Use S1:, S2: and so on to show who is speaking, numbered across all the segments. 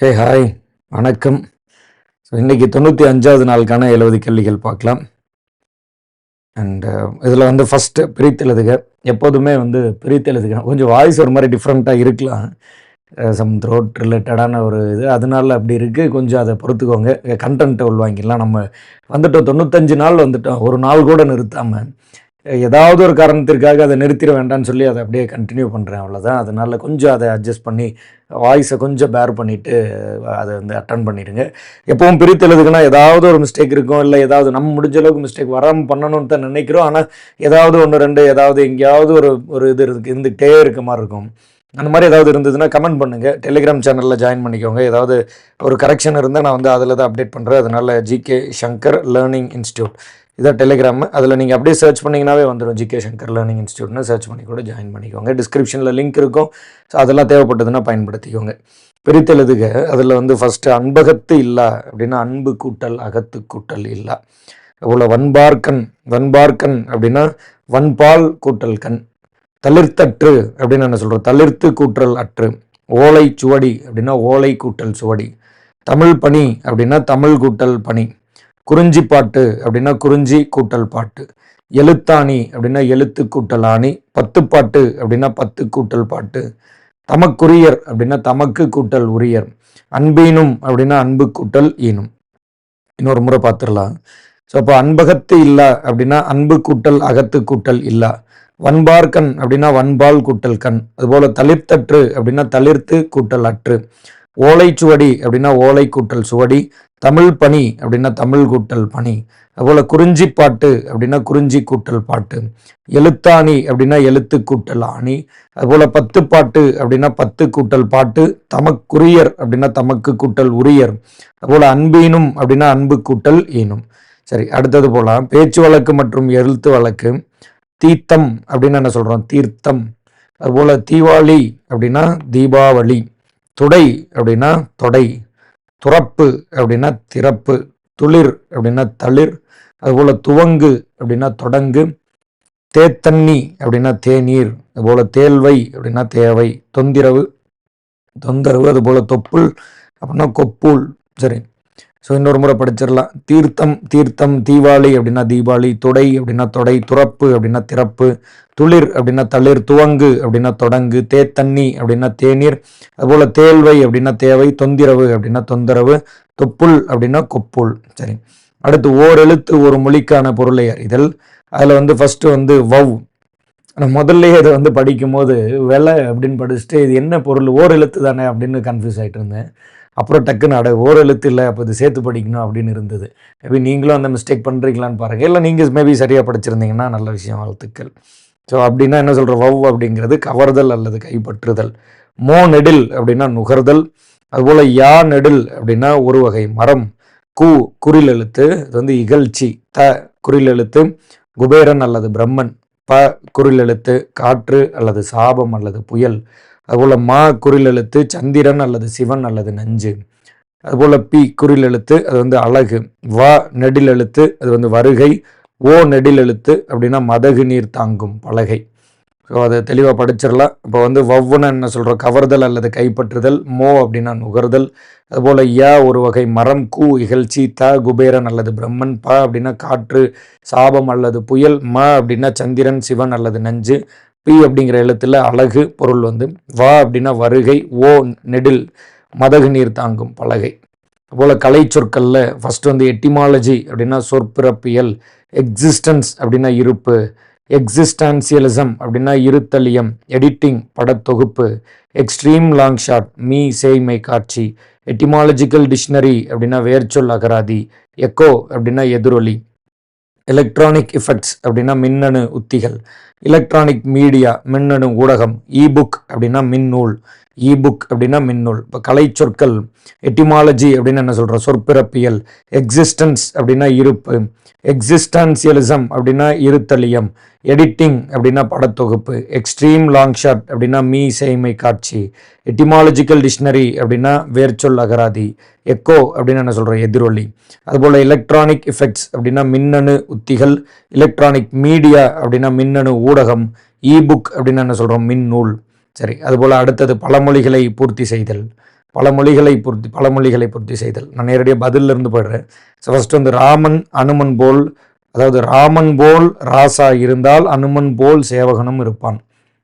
S1: Hey hi வணக்கம். So இன்றைக்கி தொண்ணூற்றி அஞ்சாவது நாளுக்கான எழுபது கேள்விகள் பார்க்கலாம். அண்ட் uh, இதில் வந்து ஃபஸ்ட்டு பிரித்தெழுதுக எப்போதுமே வந்து பிரித்தெழுதுக கொஞ்சம் வாய்ஸ் ஒரு மாதிரி டிஃப்ரெண்ட்டாக இருக்கலாம். சம் த்ரோட் ரிலேட்டடான ஒரு இது. அதனால அப்படி இருக்குது கொஞ்சம் அதை பொறுத்துக்கோங்க. கண்டென்ட்டை உள்வாங்கிடலாம். நம்ம வந்துட்டோம். தொண்ணூத்தஞ்சு நாள் வந்துட்டோம். ஒரு நாள் கூட நிறுத்தாமல் ஏதாவது ஒரு காரணத்திற்காக அதை நிறுத்திட வேண்டாம்னு சொல்லி அதை அப்படியே கண்டினியூ பண்ணுறேன் அவ்வளோதான் அதனால் கொஞ்சம் அதை அட்ஜஸ்ட் பண்ணி வாய்ஸை கொஞ்சம் பேர் பண்ணிவிட்டு அதை வந்து அட்டன் பண்ணிடுங்க. எப்பவும் பிரித்தெழுதுக்குன்னா ஏதாவது ஒரு மிஸ்டேக் இருக்கும் இல்லை ஏதாவது நம்ம முடிஞ்ச அளவுக்கு மிஸ்டேக் வராமல் பண்ணணும்னு தான் நினைக்கிறோம். ஆனால் ஏதாவது ஒன்று ரெண்டு ஏதாவது எங்கேயாவது ஒரு ஒரு இது இருக்கு இருந்துகிட்டே இருக்க மாதிரி இருக்கும். அந்த மாதிரி ஏதாவது இருந்ததுன்னா கமெண்ட் பண்ணுங்கள் டெலிகிராம் சேனலில் ஜாயின் பண்ணிக்கோங்க. ஏதாவது ஒரு கரெக்ஷன் இருந்தால் நான் வந்து அதில் தான் அப்டேட் பண்ணுறேன் அதனால் ஜிகே சங்கர் லேர்னிங் இன்ஸ்டியூட் இதான் டெலிகிராம் அதில் நீங்கள் அப்படியே சர்ச் பண்ணிங்கனாவே வந்துடும் ஜிகே சங்கர் லேர்னிங் இன்ஸ்டியூட்னு சர்ச் பண்ணி கூட ஜாயின் பண்ணிக்கோங்க. டிஸ்கிரிப்ஷனில் லிங்க் இருக்கும். ஸோ அதெல்லாம் தேவைப்பட்டதுன்னா பயன்படுத்திக்கோங்க. பிரித்தெழுதுக. அதில் வந்து ஃபஸ்ட்டு அன்பகத்து இல்லா அப்படின்னா அன்பு கூட்டல் அகத்து கூட்டல் இல்லா. அவ்வளோ வன்பார்க்கன் வன்பார்க்கன் அப்படின்னா வன்பால் கூட்டல் கண். தளிர்த்தற்று அப்படின்னு என்ன சொல்கிறோம் தளிர்த்து கூட்டல் அற்று. ஓலை சுவடி அப்படின்னா ஓலை கூட்டல் சுவடி. தமிழ் பணி அப்படின்னா தமிழ் கூட்டல் பணி. குறிஞ்சி பாட்டு அப்படின்னா குறிஞ்சி கூட்டல் பாட்டு. எழுத்தாணி அப்படின்னா எழுத்து கூட்டல் ஆணி. பத்து பாட்டு அப்படின்னா பத்து கூட்டல் பாட்டு. தமக்குரியர் அப்படின்னா தமக்கு கூட்டல் உரியர். அன்பீனும் அப்படின்னா அன்பு கூட்டல் ஈனும். இன்னொரு முறை பார்த்துடலாம். ஸோ அப்போ அன்பகத்து இல்லா அப்படின்னா அன்பு கூட்டல் அகத்து கூட்டல் இல்லா. வன்பார்கண் அப்படின்னா வன்பால் கூட்டல் கண். அதுபோல தளிர்த்தற்று அப்படின்னா தளிர்த்து கூட்டல் அற்று. ஓலைச்சுவடி அப்படின்னா ஓலை கூட்டல் சுவடி தமிழ் பணி அப்படின்னா தமிழ் கூட்டல் பணி அதுபோல் குறிஞ்சி பாட்டு அப்படின்னா குறிஞ்சி கூட்டல் பாட்டு எழுத்தாணி அப்படின்னா எழுத்து கூட்டல் ஆணி அதுபோல் பத்து பாட்டு அப்படின்னா பத்து கூட்டல் பாட்டு தமக்குரியர் அப்படின்னா தமக்கு கூட்டல் உரியர் அதுபோல் அன்பீனும் அப்படின்னா அன்பு கூட்டல் ஈனும். சரி அடுத்தது போலாம். பேச்சு வழக்கு மற்றும் எழுத்து வழக்கு. தீர்த்தம் அப்படின்னு என்ன சொல்கிறோம் தீர்த்தம். அதுபோல் தீபாவளி அப்படின்னா தீபாவளி. துடை அப்படின்னா தொடை துறப்பு அப்படின்னா திறப்பு துளிர் அப்படின்னா தளிர் அதுபோல் துவங்கு அப்படின்னா தொடங்கு தேத்தண்ணி அப்படின்னா தேநீர் அதுபோல் தேல்வை அப்படின்னா தேவை தொந்திரவு தொந்தரவு அதுபோல் தொப்புள் அப்படின்னா கொப்புள் சரி. ஸோ இன்னொரு முறை படிச்சிடலாம். தீர்த்தம் தீர்த்தம் தீபாவளி அப்படின்னா தீபாவளி தொடை அப்படின்னா தொடை துறப்பு அப்படின்னா திறப்பு துளிர் அப்படின்னா தளிர் துவங்கு அப்படின்னா தொடங்கு தேத்தண்ணி அப்படின்னா தேநீர் அதுபோல் தேல்வை அப்படின்னா தேவை தொந்திரவு அப்படின்னா தொந்தரவு தொப்புள் அப்படின்னா கொப்புள். சரி. அடுத்து ஓர் எழுத்து ஒரு மொழிக்கான பொருளை அறிதல் அதில் வந்து ஃபஸ்ட்டு வந்து வவ் நான் முதல்லையே இதை வந்து படிக்கும்போது வெலை அப்படின்னு படிச்சுட்டு இது என்ன பொருள்? ஓர் எழுத்து தானே அப்படின்னு கன்ஃபியூஸ் ஆகிட்டு இருந்தேன். அப்புறம் டக்குன்னு அட ஓர் எழுத்து இல்லை அப்போ இது சேர்த்து படிக்கணும் அப்படின்னு இருந்தது. மேபி நீங்களும் அந்த மிஸ்டேக் பண்ணுறீங்களான்னு பாருங்கள் இல்லை நீங்கள் மேபி சரியாக படிச்சிருந்தீங்கன்னா நல்ல விஷயம் வாழ்த்துக்கள். ஸோ அப்படின்னா என்ன சொல்கிற வவ் அப்படிங்கிறது கவர்தல் அல்லது கைப்பற்றுதல். மோ நெடில் அப்படின்னா நுகர்தல். அதுபோல் யா நெடில் அப்படின்னா ஒரு வகை மரம். கு குறில் எழுத்து. இது வந்து இகழ்ச்சி. த குறில் எழுத்து. குபேரன் அல்லது பிரம்மன். ப குறில் எழுத்து. காற்று அல்லது சாபம் அல்லது புயல். அதுபோல் மா குறில் எழுத்து சந்திரன் அல்லது சிவன் அல்லது நஞ்சு. அதுபோல் பி குறில் எழுத்து அது வந்து அழகு. வா நெடில் எழுத்து அது வந்து வருகை. ஓ நெடில் எழுத்து அப்படின்னா மதகு நீர் தாங்கும் பலகை. ஸோ அதை தெளிவாக படிச்சிடலாம். இப்போ வந்து வவ்வுன்னு என்ன சொல்கிறோம் கவர்தல் அல்லது கைப்பற்றுதல். மோ அப்படின்னா நுகர்தல். அதுபோல் யா ஒரு வகை மரம் கூ இகழ்ச்சி த குபேரன் அல்லது பிரம்மன் ப அப்படின்னா காற்று சாபம் அல்லது புயல் ம அப்படின்னா சந்திரன் சிவன் அல்லது நஞ்சு. பி அப்படிங்கிற எழுத்துல அழகு பொருள் வந்து வா அப்படின்னா வருகை ஓ நெடில் மதகு நீர் தாங்கும் பலகை. போல் கலை சொற்களில் ஃபஸ்ட் வந்து எட்டிமாலஜி அப்படின்னா சொற்பிறப்பியல் எக்ஸிஸ்டன்ஸ் அப்படின்னா இருப்பு எக்ஸிஸ்டான்சியலிசம் அப்படின்னா இருத்தலியம் எடிட்டிங் படத்தொகுப்பு எக்ஸ்ட்ரீம் லாங் ஷாட் மீ சேய்மை காட்சி எட்டிமாலஜிக்கல் டிக்ஷனரி அப்படின்னா வேர்ச்சொல் அகராதி எக்கோ அப்படின்னா எதிரொலி எலக்ட்ரானிக் எஃபெக்ட்ஸ் அப்படின்னா மின்னணு உத்திகள் எலக்ட்ரானிக் மீடியா மின்னணு ஊடகம் இபுக் அப்படின்னா மின்னூல் இபுக் அப்படின்னா மின்னூல். இப்போ கலை சொற்கள் எட்டிமாலஜி அப்படின்னு என்ன சொல்கிறோம் சொற்பிறப்பியல் எக்ஸிஸ்டன்ஸ் அப்படின்னா இருப்பு எக்ஸிஸ்டான்சியலிசம் அப்படின்னா இருத்தலியம் எடிட்டிங் அப்படின்னா படத்தொகுப்பு எக்ஸ்ட்ரீம் லாங் ஷாட் அப்படின்னா மீ செய்மை காட்சி எட்டிமாலஜிக்கல் டிக்ஷனரி அப்படின்னா வேர்ச்சொல் அகராதி எக்கோ அப்படின்னு என்ன சொல்கிறோம் எதிரொலி. அதுபோல் எலக்ட்ரானிக் எஃபெக்ட்ஸ் அப்படின்னா மின்னணு உத்திகள் எலக்ட்ரானிக் மீடியா அப்படின்னா மின்னணு ஊடகம் இபுக் அப்படின்னு என்ன சொல்கிறோம் மின் நூல் சரி அதுபோல் அடுத்தது பழமொழிகளை பூர்த்தி செய்தல். பல மொழிகளை பூர்த்தி பல மொழிகளை பூர்த்தி செய்தல். நான் நேரடியாக பதிலில் இருந்து போயிடுறேன். ஸோ ஃபஸ்ட்டு வந்து ராமன் அனுமன் போல் அதாவது ராமன் போல் ராசா இருந்தால் அனுமன் போல் சேவகனும் இருப்பான்.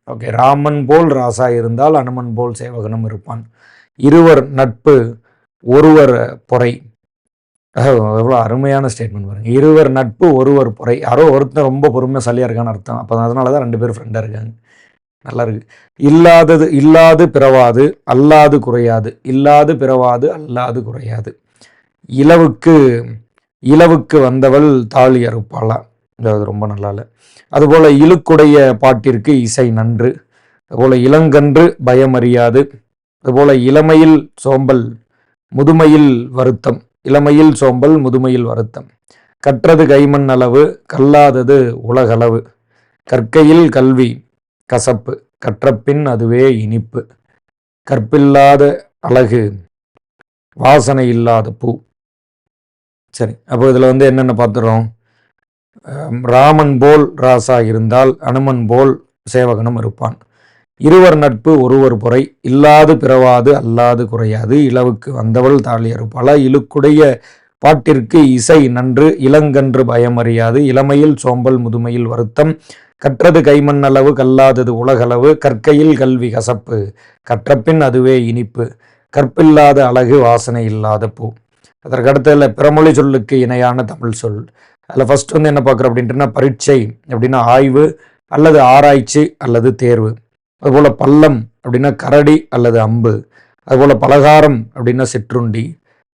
S1: ஓகே ராமன் போல் ராசா இருந்தால் அனுமன் போல் சேவகனும் இருப்பான். இருவர் நட்பு ஒருவர் பொறை. எவ்வளோ அருமையான ஸ்டேட்மெண்ட் பாருங்க. இருவர் நட்பு ஒருவர் பொறை. யாரோ ஒருத்தர் ரொம்ப பொறுமையாக இருக்கான்னு அர்த்தம். அப்போ அதனால தான் ரெண்டு பேரும் ஃப்ரெண்டாக இருக்காங்க. நல்லா இருக்கு. இல்லாதது இல்லாது பிறவாது அல்லாது குறையாது. இல்லாது பிறவாது அல்லாது குறையாது. இலவுக்கு இலவுக்கு வந்தவள் தாலி அறுப்பாளா? அது ரொம்ப நல்லா இல்லை. அதுபோல் இழுக்குடைய பாட்டிற்கு இசை நன்று. அதுபோல் இளங்கன்று பயமறியாது. அதுபோல் இளமையில் சோம்பல் முதுமையில் வருத்தம். இளமையில் சோம்பல் முதுமையில் வருத்தம். கற்றது கைமண் அளவு கல்லாதது உலகளவு. கற்கையில் கல்வி கசப்பு. கற்றப்பின் அதுவே இனிப்பு. கற்பில்லாத அழகு வாசனை இல்லாத பூ. சரி அப்போ இதில் வந்து என்னென்ன பார்த்துறோம் ராமன் போல் ராசா இருந்தால் அனுமன் போல் சேவகனும் இருப்பான். இருவர் நட்பு ஒருவர் பொறை. இல்லாது பிறவாது அல்லாது குறையாது. இளவுக்கு வந்தவள் தாளியர் பல இழுக்குடைய பாட்டிற்கு இசை நன்று இளங்கன்று பயமறியாது. இளமையில் சோம்பல் முதுமையில் வருத்தம். கற்றது கைமண் அளவு கல்லாதது உலகளவு. கற்கையில் கல்வி கசப்பு. கற்றப்பின் அதுவே இனிப்பு. கற்பில்லாத அழகு வாசனை இல்லாத பூ. அதற்கடுத்ததில் பிறமொழி சொல்லுக்கு இணையான தமிழ் சொல். அதில் ஃபஸ்ட் வந்து என்ன பார்க்குறோம் அப்படின்ட்டுனா பரீட்சை அப்படின்னா ஆய்வு அல்லது ஆராய்ச்சி அல்லது தேர்வு. அதுபோல் பள்ளம் அப்படின்னா கரடி அல்லது அம்பு. அதுபோல் பலகாரம் அப்படின்னா சிற்றுண்டி.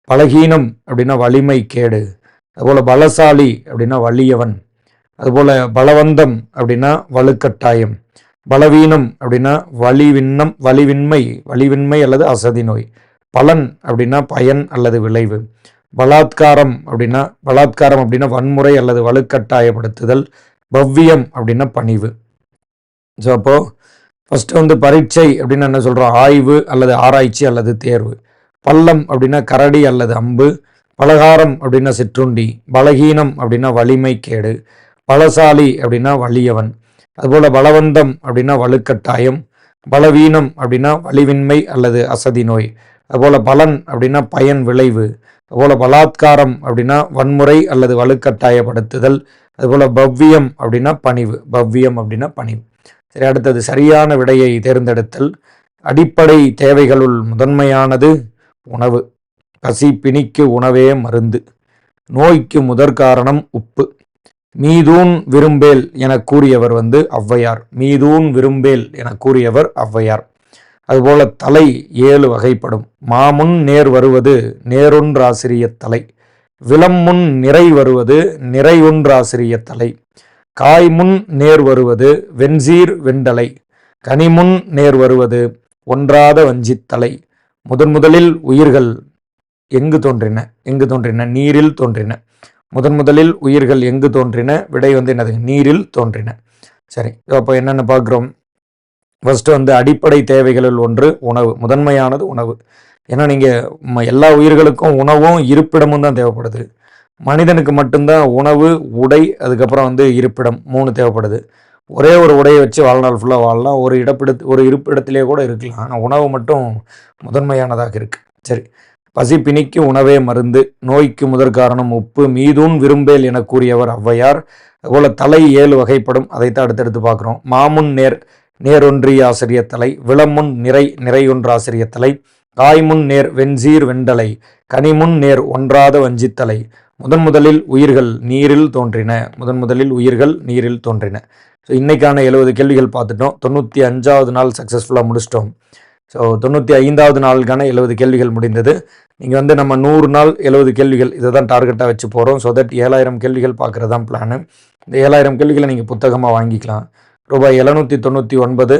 S1: பலகீனம் அப்படின்னா வலிமை கேடு. அதுபோல் பலசாலி அப்படின்னா வலியவன். அதுபோல் பலவந்தம் அப்படின்னா வலுக்கட்டாயம். பலவீனம் அப்படின்னா வலிவின்னம் வலிவின்மை வலிவின்மை அல்லது அசதி நோய். பலன் அப்படின்னா பயன் அல்லது விளைவு. பலாத்காரம் அப்படின்னா பலாத்காரம் அப்படின்னா வன்முறை அல்லது வலுக்கட்டாயப்படுத்துதல். பவ்யம் அப்படின்னா பணிவு. ஸோ அப்போது ஃபஸ்ட்டு வந்து பரீட்சை அப்படின்னு என்ன சொல்கிறோம் ஆய்வு அல்லது ஆராய்ச்சி அல்லது தேர்வு. பள்ளம் அப்படின்னா கரடி அல்லது அம்பு. பலகாரம் அப்படின்னா சிற்றுண்டி. பலகீனம் அப்படின்னா வலிமை கேடு. பலசாலி அப்படின்னா வலியவன். அதுபோல் பலவந்தம் அப்படின்னா வலுக்கட்டாயம். பலவீனம் அப்படின்னா வலிவின்மை அல்லது அசதி நோய். அதுபோல் பலன் அப்படின்னா பயன் விளைவு. அதுபோல் பலாத்காரம் அப்படின்னா வன்முறை அல்லது வலுக்கட்டாயப்படுத்துதல். அதுபோல் பவ்யம் அப்படின்னா பணிவு. பவ்யம் அப்படின்னா பணிவு. சரி அடுத்தது சரியான விடையை தேர்ந்தெடுத்தல். அடிப்படை தேவைகளுள் முதன்மையானது உணவு. பசி பிணிக்கு உணவே மருந்து. நோய்க்கு முதற்காரணம் உப்பு. மீதூன் விரும்பேல் என கூறியவர் வந்து ஔவையார். மீதூன் விரும்பேல் என கூறியவர் ஔவையார். அதுபோல தலை ஏழு வகைப்படும். மாமுன் நேர் வருவது நேரொன்றாசிரிய தலை. விளம்முன் நிறை வருவது நிறை தலை. காய் காய்முன் நேர் வருவது வெண்சீர் வெண்டலை கனிமுன் நேர் வருவது ஒன்றாத வஞ்சித்தலை முதன் முதலில் உயிர்கள் எங்கு தோன்றின? எங்கு தோன்றின? நீரில் தோன்றின. முதன் முதலில் உயிர்கள் எங்கு தோன்றின? விடை வந்து என்னது? நீரில் தோன்றின. சரி அப்போ என்னென்ன பார்க்குறோம். ஃபஸ்ட்டு வந்து அடிப்படை தேவைகளில் ஒன்று உணவு. முதன்மையானது உணவு. ஏன்னா நீங்கள் எல்லா உயிர்களுக்கும் உணவும் இருப்பிடமும் தான் தேவைப்படுது. மனிதனுக்கு மட்டும்தான் உணவு உடை அதுக்கப்புறம் வந்து இருப்பிடம் மூணு தேவைப்படுது. ஒரே ஒரு உடையை வச்சு வாழ்நாள் ஃபுல்லாக வாழலாம். ஒரு இடப்பிட ஒரு இருப்பிடத்திலே கூட இருக்கலாம். ஆனால் உணவு மட்டும் முதன்மையானதாக இருக்குது சரி. பசி பிணிக்கு உணவே மருந்து நோய்க்கு முதற் காரணம் உப்பு மீதூன் விரும்பேல் என கூறியவர் ஔவையார். அதுபோல் தலை ஏழு வகைப்படும். அதைத்தான் அடுத்தடுத்து பார்க்குறோம். மாமுன் நேர் நேரொன்றிய ஆசிரிய தலை விளமுன் நிறை நிறையொன்று ஆசிரிய தலை காய்முன் நேர் வெண்சீர் வெண்டலை கனிமுன் நேர் ஒன்றாத வஞ்சித்தலை முதன் முதலில் உயிர்கள் நீரில் தோன்றின. முதன் முதலில் உயிர்கள் நீரில் தோன்றின. ஸோ இன்றைக்கான எழுபது கேள்விகள் பார்த்துட்டோம். தொண்ணூற்றி அஞ்சாவது நாள் சக்ஸஸ்ஃபுல்லாக முடிச்சிட்டோம். ஸோ தொண்ணூற்றி ஐந்தாவது நாளுக்கான எழுபது கேள்விகள் முடிந்தது. நீங்கள் வந்து நம்ம நூறு நாள் எழுபது கேள்விகள் இதை தான் டார்கெட்டாக வச்சு போகிறோம் ஸோ தட் ஏழாயிரம் கேள்விகள் பார்க்குறது தான் பிளானு இந்த ஏழாயிரம் கேள்விகளை நீங்கள் புத்தகமாக வாங்கிக்கலாம். ரூபாய் எழுநூற்றி தொண்ணூற்றி ஒன்பது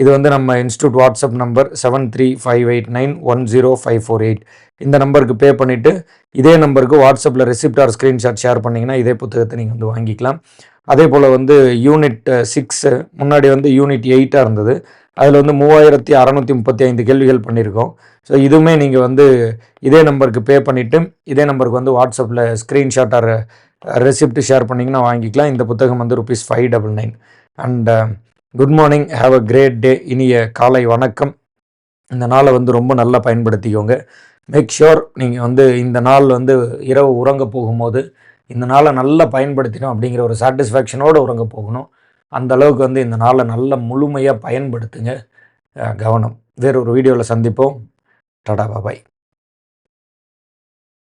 S1: இது வந்து நம்ம institute WhatsApp number seven three five eight nine one zero five four eight. இந்த நம்பருக்கு பே பண்ணிவிட்டு இதே நம்பருக்கு வாட்ஸ்அப்பில் ரெசிப்ட் ஆர் ஸ்க்ரீன்ஷாட் ஷேர் பண்ணிங்கன்னா இதே புத்தகத்தை நீங்கள் வந்து வாங்கிக்கலாம். அதே போல் வந்து யூனிட் சிக்ஸு முன்னாடி வந்து யூனிட் எயிட்டாக இருந்தது. அதில் வந்து மூவாயிரத்தி அறநூற்றி முப்பத்தி ஐந்து கேள்விகள் பண்ணியிருக்கோம் ஸோ இதுவுமே நீங்கள் வந்து இதே நம்பருக்கு பே பண்ணிவிட்டு இதே நம்பருக்கு வந்து வாட்ஸ்அப்பில் ஸ்க்ரீன்ஷாட் ஆர் ரெசிப்ட் ஷேர் பண்ணிங்கன்னா வாங்கிக்கலாம். இந்த புத்தகம் வந்து rupees five double nine and good morning have a great day இனிய காலை வணக்கம். இந்த நாளை வந்து ரொம்ப நல்லா பயன்படுத்திக்கோங்க. மேக் ஷுர் நீங்கள் வந்து இந்த நாள் வந்து இரவு உறங்க போகும்போது இந்த நாளை நல்லா பயன்படுத்தினோம் அப்படிங்கிற ஒரு சாட்டிஸ்ஃபேக்ஷனோடு உறங்க போகணும். அந்த அளவுக்கு வந்து இந்த நாளை நல்லா முழுமையாக பயன்படுத்துங்க. கவனம். வேறு ஒரு வீடியோவில் சந்திப்போம். டடா பாபாய்